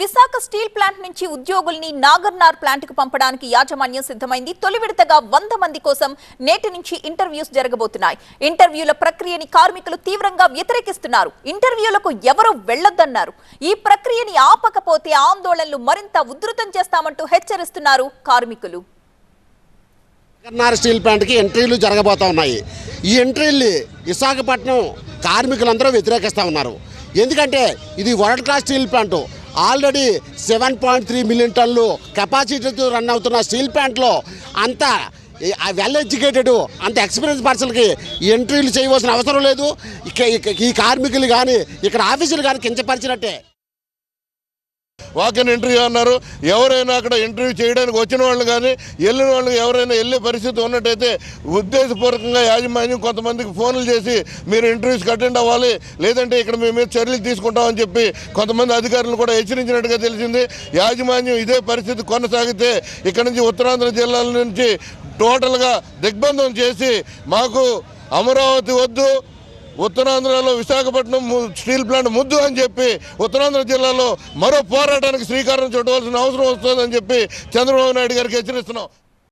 Visakha steel plant నుంచి ఉద్యోగుల్ని నాగర్నార్ ప్లాంట్కు పంపడానికి యాజమాన్యం సిద్ధమైంది. తొలి విడతగా వంద మంది కోసం నేటి నుంచి ఇంటర్వ్యూస్ జరగబోతున్నాయి. ఇంటర్వ్యూల ప్రక్రియని కార్మికులు తీవ్రంగా వ్యతిరేకిస్తున్నారు. ఇంటర్వ్యూలకు ఎవరు వెళ్ళొద్దన్నారు ఈ ప్రక్రియని ఆపకపోతే ఆందోళనలు మరింత ఉధృతం చేస్తామంటూ హెచ్చరిస్తున్నారు కార్మికులు. కర్నార్ స్టీల్ ప్లాంట్కి ఎంట్రీలు జరగబోతా ఉన్నాయి. ఈ ఎంట్రీల్ని విశాఖపట్నం కార్మికులందరూ వ్యతిరేకిస్తూ ఉన్నారు. ఎందుకంటే ఇది world class steel plant. Already seven point three million టన్లు కెపాసిటీతో రన్ అవుతున్న స్టీల్ ప్లాంట్లో అంత వెల్ ఎడ్యుకేటెడ్ అంత ఎక్స్పీరియన్స్ పర్సన్కి ఎంట్రీలు చేయవలసిన అవసరం లేదు. ఇక- ఈ కార్మికులు కానీ ఇక్కడ ఆఫీసులు కానీ కించపరిచినట్టే. వాకిన్ ఇంటర్వ్యూ అన్నారు. ఎవరైనా అక్కడ ఇంటర్వ్యూ చేయడానికి వచ్చిన వాళ్ళు కానీ వెళ్ళిన వాళ్ళు ఎవరైనా వెళ్ళే పరిస్థితి ఉన్నట్టయితే ఉద్దేశపూర్వకంగా యాజమాన్యం కొంతమందికి ఫోన్లు చేసి మీరు ఇంటర్వ్యూస్కి అటెండ్ అవ్వాలి. లేదంటే ఇక్కడ మేము మీద చర్యలు తీసుకుంటామని చెప్పి కొంతమంది అధికారులు కూడా హెచ్చరించినట్టుగా తెలిసింది. యాజమాన్యం ఇదే పరిస్థితి కొనసాగితే ఇక్కడ నుంచి ఉత్తరాంధ్ర జిల్లాల నుంచి టోటల్గా దిగ్బంధం చేసి మాకు అమరావతి వద్దు ఉత్తరాంధ్రలో విశాఖపట్నం స్టీల్ ప్లాంట్ ముద్దు అని చెప్పి ఉత్తరాంధ్ర జిల్లాలో మరో పోరాటానికి శ్రీకారం చుట్టవలసిన అవసరం వస్తుందని చెప్పి చంద్రబాబు నాయుడు గారికి హెచ్చరిస్తున్నాం.